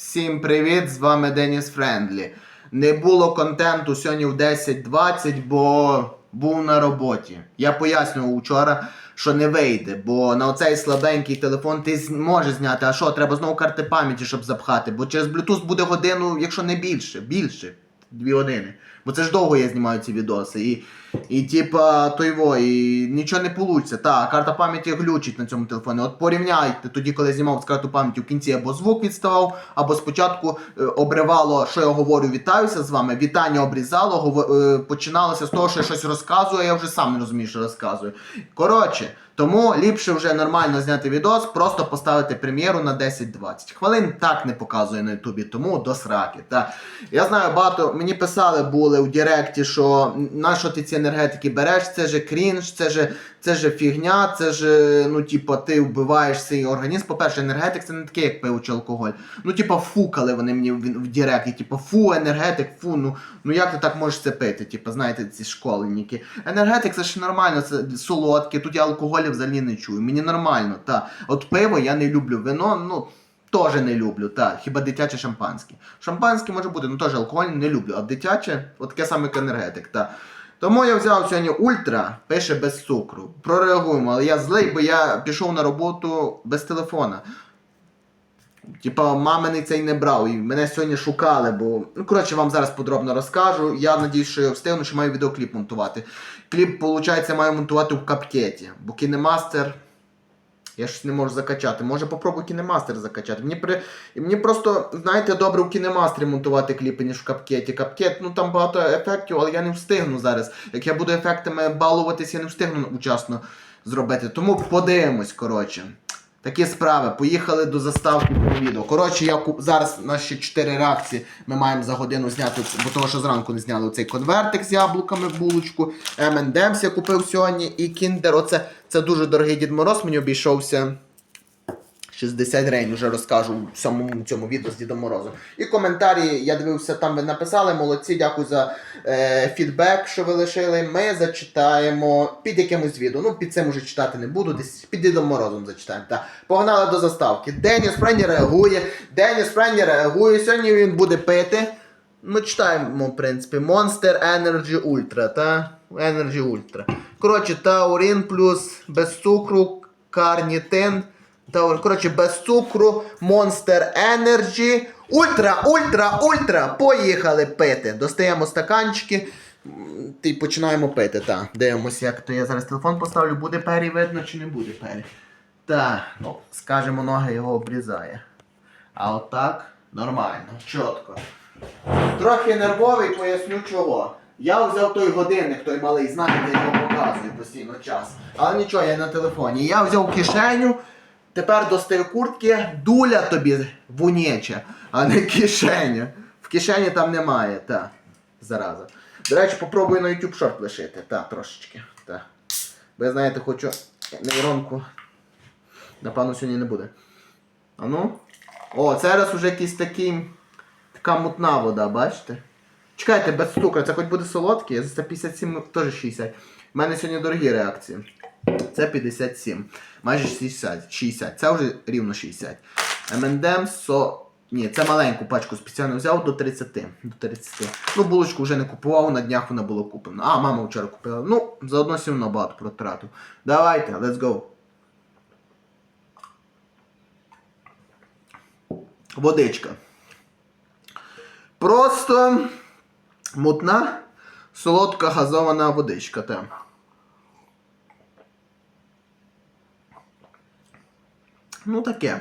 Всім привіт! З вами Деніс Френдлі. Не було контенту сьогодні в 10.20, бо був на роботі. Я пояснював вчора, що не вийде, бо на оцей слабенький телефон ти зможеш зняти, а що, треба знову карти пам'яті, щоб запхати, бо через Bluetooth буде годину, якщо не більше, більше. Дві години. Бо це ж довго я знімаю ці відоси. І, і типа, той во, і нічого не вийде. Так, карта пам'яті глючить на цьому телефоні. От порівняйте тоді, коли я знімав з карту пам'яті в кінці або звук відставав, або спочатку е, обривало, що я говорю, вітаюся з вами. Вітання обрізало, гово- е, починалося з того, що я щось розказую, а я вже сам не розумію, що розказую. Коротше, тому ліпше вже нормально зняти відос, просто поставити прем'єру на 10-20 хвилин. Так не показує на Ютубі, тому до сраки. Та. Я знаю, багато мені писали були у Директі, що на що ти ці енергетики береш, це же крінж, це же, це же фігня, це же, ну, типа, ти вбиваєш свій організм. По-перше, енергетик це не таке, як пиво алкоголь. Ну, типа, фукали вони мені в, Директі, типа, фу, енергетик, фу, ну, ну як ти так можеш це пити? Типа, знаєте, ці школьники. Енергетик це ж нормально, це солодке, тут я алкоголю взагалі не чую. Мені нормально, та. От пиво я не люблю, вино, ну. Теж не люблю, так, хіба дитяче шампанське. Шампанське може бути, ну теж алкоголь не люблю, а дитяче, от таке саме енергетик, так. Тому я взяв сьогодні ультра, пише без цукру. Прореагуємо, але я злий, бо я пішов на роботу без телефона. Типа, маминий цей не брав, і мене сьогодні шукали, бо. Ну, коротше, вам зараз подробно розкажу. Я надіюсь, що я встигну, що маю відеокліп монтувати. Кліп, виходить, маю монтувати в капкеті, бо кінемастер. Я щось не можу закачати. Може попробую кінемастер закачати. Мені при... мені просто, знаєте, добре в кінемастері монтувати кліпи, ніж в капкеті. Капкет, ну там багато ефектів, але я не встигну зараз. Як я буду ефектами балуватись, я не встигну учасно зробити. Тому подивимось, коротше. Такі справи. Поїхали до заставки про відео. Коротше, я куп... зараз нас 4 реакції. Ми маємо за годину зняти, бо того, що зранку не зняли цей конвертик з яблуками, в булочку. M&M's я купив сьогодні і Kinder. Оце це дуже дорогий Дід Мороз, мені обійшовся. 60 гривень вже розкажу в самому цьому відео з Дідом Морозом. І коментарі, я дивився, там ви написали, молодці, дякую за е, фідбек, що ви лишили. Ми зачитаємо під якимось відео. Ну, під цим уже читати не буду, десь під Дідом Морозом зачитаємо. Так. Погнали до заставки. Деніс Френні реагує. Деніс Френні реагує. Сьогодні він буде пити. Ми читаємо, в принципі, Monster Energy Ultra, та? Energy Ultra. Коротше, таурин плюс без цукру, карнітин. Та, коротше, без цукру, Monster Energy. Ультра, ультра, ультра! Поїхали пити. Достаємо стаканчики і починаємо пити. Так, дивимося, як то я зараз телефон поставлю, буде пері видно чи не буде пері. Так, ну, скажімо, ноги його обрізає. А отак нормально, чітко. Трохи нервовий, поясню чого. Я взяв той годинник, той малий, знаєте, я його показую постійно час. Але нічого, я на телефоні. Я взяв кишеню, тепер достаю куртки, дуля тобі вунєча, а не кишеня. В кишені там немає, та. Зараза. До речі, попробую на YouTube шорт лишити, та, трошечки. Та. Бо я знаєте, хочу нейронку. Напевно, сьогодні не буде. А ну. О, це раз уже якийсь такий. Така мутна вода, бачите? Чекайте, без цукру, це хоч буде солодкий, за 57 теж 60. У мене сьогодні дорогі реакції. Це 57. Майже 60. 60. Це вже рівно 60. M&M со. Ні, це маленьку пачку спеціально взяв до 30. До 30. Ну, булочку вже не купував, на днях вона була куплена. А, мама вчора купила. Ну, заодно одно багато протратив. Давайте, let's go. Водичка. Просто мутна, солодка газована водичка. Та. Ну таке.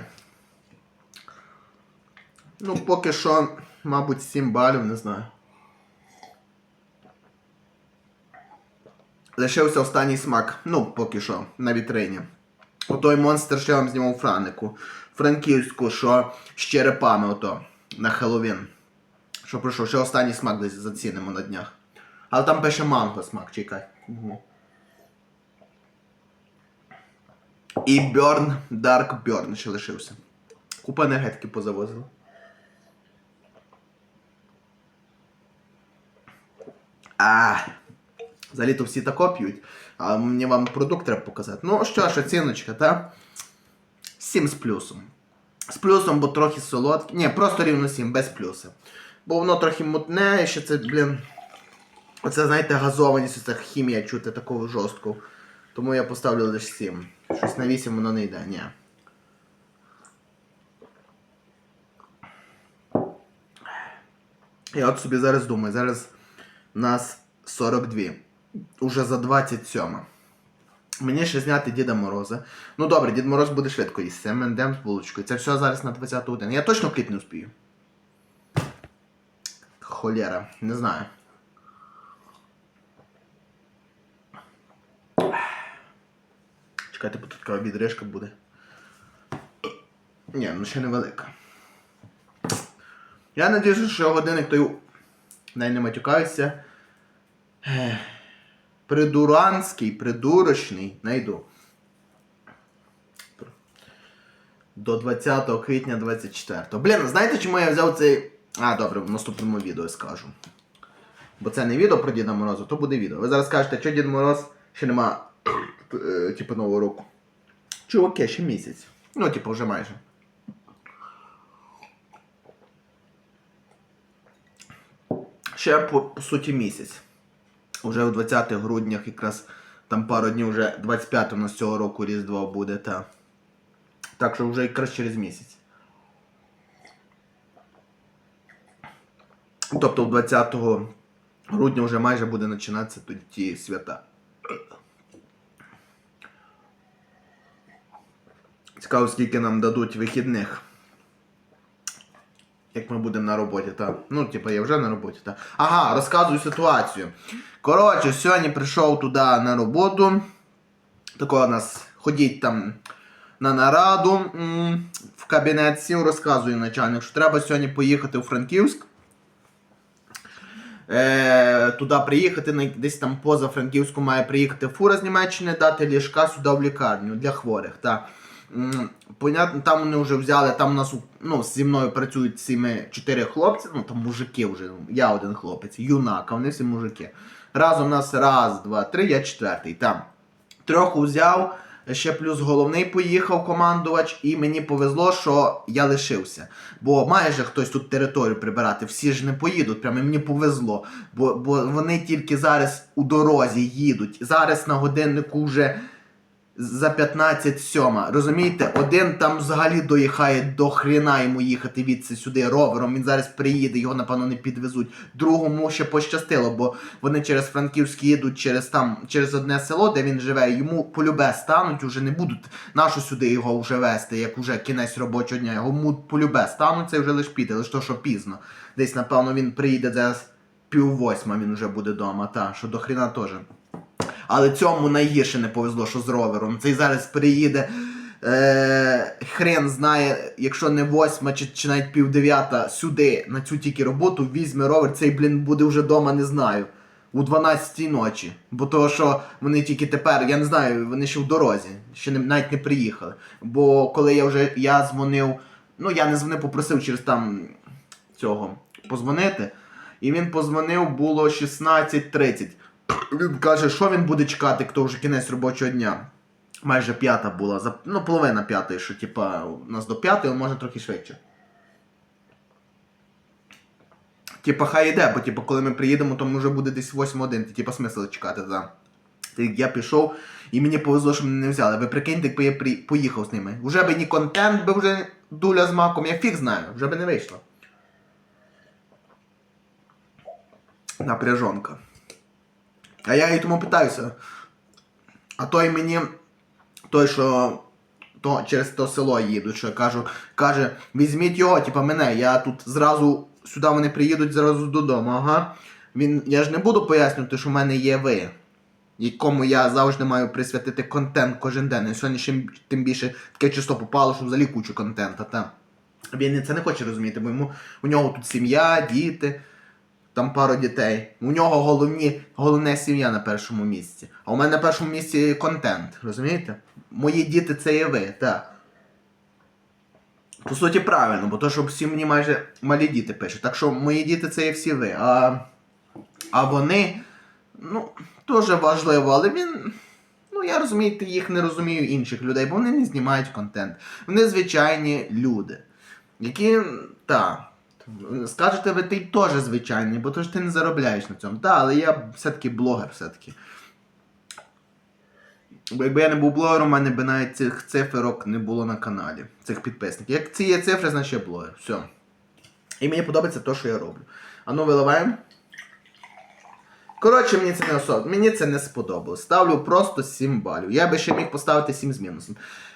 Ну, поки що, мабуть, 7 балів, не знаю. Лишився останній смак. Ну, поки що, на вітрині. Отой монстр, що я вам знімав Франику. Франківську, що з черепами ото на Хеллоуін. Що пройшов, ще останній смак десь зацінимо на днях. Але там пише манго смак, чекай. Угу. І Burn, Dark Burn ще лишився. Купа енергетики позавозили. А, взагалі то всі тако п'ють. А мені вам продукт треба показати. Ну що ж, оціночка, та? 7 з плюсом. З плюсом, бо трохи солодке. Ні, просто рівно 7, без плюсів. Бо воно трохи мутне, і ще це, блін. Оце, знаєте, газованість, оця хімія чути таку жорстку. Тому я поставлю лише 7. Щось на 8 воно не йде, ні. Я от собі зараз думаю, зараз нас 42. Уже за 27. Мені ще зняти Діда Мороза. Ну добре, Дід Мороз буде швидко їсти. Мендем з булочкою. Це все зараз на 20 годину. Я точно кліп не успію. Холєра, не знаю. Чекайте, бо тут така відрижка буде. Ні, ну ще невелика. Я надіюся, що годинник той най не матюкаюся. Придуранський, придурочний, найду. До 20 квітня 24. Блін, знаєте, чому я взяв цей. А, добре, в наступному відео скажу. Бо це не відео про Діда Мороза, то буде відео. Ви зараз скажете, що Дід Мороз ще нема, е, типу, Нового року. Чуваки, ще місяць. Ну, типу, вже майже. Ще по, по суті місяць. Уже у 20 груднях якраз там пару днів вже 25 у нас цього року Різдво буде, та. Так що вже якраз через місяць. Тобто 20 грудня вже майже буде починатися ті свята. Цікаво, скільки нам дадуть вихідних. Як ми будемо на роботі, так. Ну, типу, я вже на роботі, так. Ага, розказую ситуацію. Коротше, сьогодні прийшов туди на роботу. Такого нас ходіть там на нараду в кабінет сів, розказує начальник, що треба сьогодні поїхати у Франківськ. Е, туди приїхати, десь там поза Франківську має приїхати фура з Німеччини, дати ліжка сюди в лікарню для хворих. Та. Понятно, там вони вже взяли, там у нас ну, зі мною працюють всі ми чотири хлопці, ну там мужики вже, ну, я один хлопець, юнак, а вони всі мужики. Разом у нас раз, два, три, я четвертий. Там. Трьох взяв, ще плюс головний поїхав командувач, і мені повезло, що я лишився. Бо майже хтось тут територію прибирати, всі ж не поїдуть, прямо мені повезло. Бо, бо вони тільки зараз у дорозі їдуть. Зараз на годиннику вже за 15 сьома. Розумієте, один там взагалі доїхає до хрена йому їхати відси сюди ровером. Він зараз приїде, його напевно не підвезуть. Другому ще пощастило, бо вони через Франківськ їдуть через там, через одне село, де він живе. Йому полюбе стануть, уже не будуть нашу сюди його вже вести, як уже кінець робочого дня. Йому полюбе стануть, це вже лиш піде, лише то, що пізно. Десь, напевно, він приїде зараз пів восьма, він вже буде вдома, та, що до хрена теж. Але цьому найгірше не повезло, що з ровером. Цей зараз приїде. Е, хрен знає, якщо не восьма чи, чи навіть пів дев'ята сюди на цю тільки роботу візьме ровер, цей блін буде вже вдома, не знаю. У 12-й ночі. Бо того, що вони тільки тепер, я не знаю, вони ще в дорозі, ще не, навіть не приїхали. Бо коли я вже я дзвонив, ну я не дзвонив, попросив через там цього позвонити. І він позвонив, було 16.30. Він каже, що він буде чекати, хто вже кінець робочого дня. Майже п'ята була, ну, половина п'ятої, що типа у нас до п'ятої, може трохи швидше. Типа, хай йде, бо типа, коли ми приїдемо, то вже буде десь 8-1, ти типа смисл чекати, да. Я пішов і мені повезло, що мене не взяли. Ви прикиньте, якби я при... поїхав з ними. Уже би ні контент, би вже дуля з маком, я фіг знаю, вже би не вийшло. Напряжонка. А я і тому питаюся. А той мені, той, що то, через то село їдуть, що я кажу, каже, візьміть його, типа мене, я тут зразу сюди вони приїдуть зразу додому. Ага. Він, я ж не буду пояснювати, що в мене є ви, якому я завжди маю присвятити контент кожен день. І сьогодні тим більше таке число попало, що взагалі кучу контента. Та. Він це не хоче розуміти, бо йому у нього тут сім'я, діти там пару дітей. У нього головні, головне сім'я на першому місці. А у мене на першому місці контент, розумієте? Мої діти це є ви, так. По суті, правильно, бо то, що всі мені майже малі діти пишуть. Так що мої діти це є всі ви. А, а вони, ну, дуже важливо, але він. Ну, я розумієте, їх не розумію інших людей, бо вони не знімають контент. Вони звичайні люди, які. та. Скажете, ви ти теж звичайний, бо то ж ти не заробляєш на цьому. Так, але я все-таки блогер все-таки. Бо якби я не був блогером, у мене б навіть цих циферок не було на каналі, цих підписників. Як ці є цифри, значить я блогер. Все. І мені подобається те, що я роблю. А ну виливаємо. Коротше, мені це не особ... мені це не сподобалось. Ставлю просто 7 балів. Я би ще міг поставити 7 з мінусом.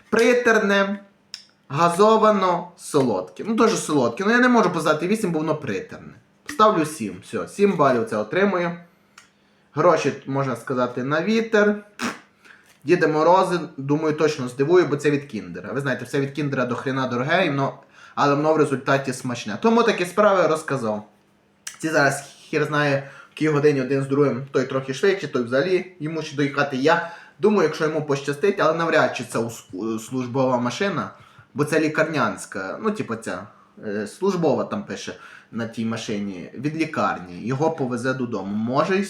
Притерне, газовано, солодке. Ну, дуже солодке. Ну я не можу поставити 8, бо воно притерне. Ставлю 7. Все, 7 балів це отримую. Гроші, можна сказати, на вітер. Діде Морози, думаю, точно здивую, бо це від Кіндера. Ви знаєте, все від Кіндера до хрена дороге, і але воно в результаті смачне. Тому такі справи розказав. Ці зараз хір знає, в якій годині один з другим, той трохи швидше, той взагалі йому ще доїхати. Я думаю, якщо йому пощастить, але навряд чи це ус- службова машина, бо це лікарнянська, ну, типу, ця е, службова там пише на тій машині від лікарні. Його повезе додому. Може,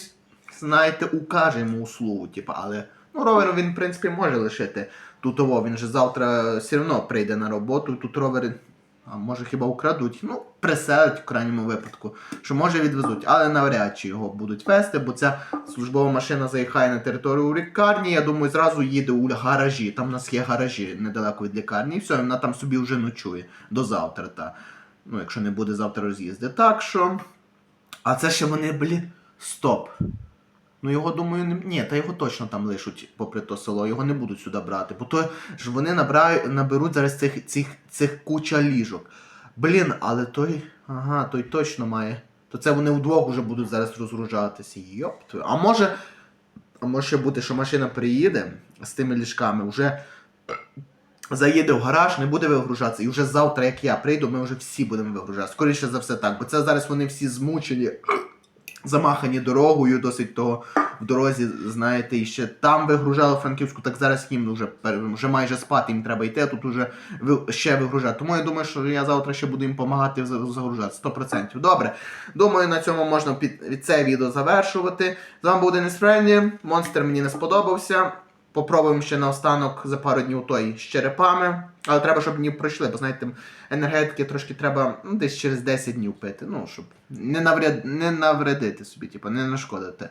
знаєте, укаже йому услугу, типу, але ну, ровер він, в принципі, може лишити тутово. Він же завтра все одно прийде на роботу, тут ровери. А може хіба украдуть? Ну, приселять в крайньому випадку, що може відвезуть, але навряд чи його будуть вести, бо ця службова машина заїхає на територію лікарні. Я думаю, зразу їде у гаражі. Там у нас є гаражі недалеко від лікарні, і все, вона там собі вже ночує до завтра. Та. Ну, якщо не буде завтра роз'їзди. Так що. А це ще вони, блін, стоп. Ну його думаю, не... ні, та його точно там лишуть попри то село, його не будуть сюди брати. Бо то ж вони набирають, наберуть зараз цих, цих, цих куча ліжок. Блін, але той. Ага, той точно має. То це вони вдвох вже будуть зараз розгружатися. Йоп. А може. А може бути, що машина приїде з тими ліжками, вже заїде в гараж, не буде вигружатися. І вже завтра, як я прийду, ми вже всі будемо вигружати. Скоріше за все так. Бо це зараз вони всі змучені, замахані дорогою, досить того в дорозі, знаєте, і ще там вигружали Франківську, так зараз їм вже, вже майже спати, їм треба йти, а тут уже ще вигружати. Тому я думаю, що я завтра ще буду їм допомагати загружати 100%. Добре. Думаю, на цьому можна під, це відео завершувати. З вами був Денис Френлі. Монстр мені не сподобався. Попробуємо ще наостанок за пару днів той з черепами. Але треба, щоб дні пройшли, бо знаєте, енергетики трошки треба ну, десь через 10 днів пити. Ну, щоб не, навряд... не навредити собі, типу, не нашкодити.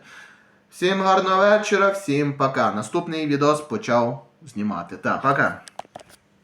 Всім гарного вечора, всім пока. Наступний відос почав знімати. Так, пока.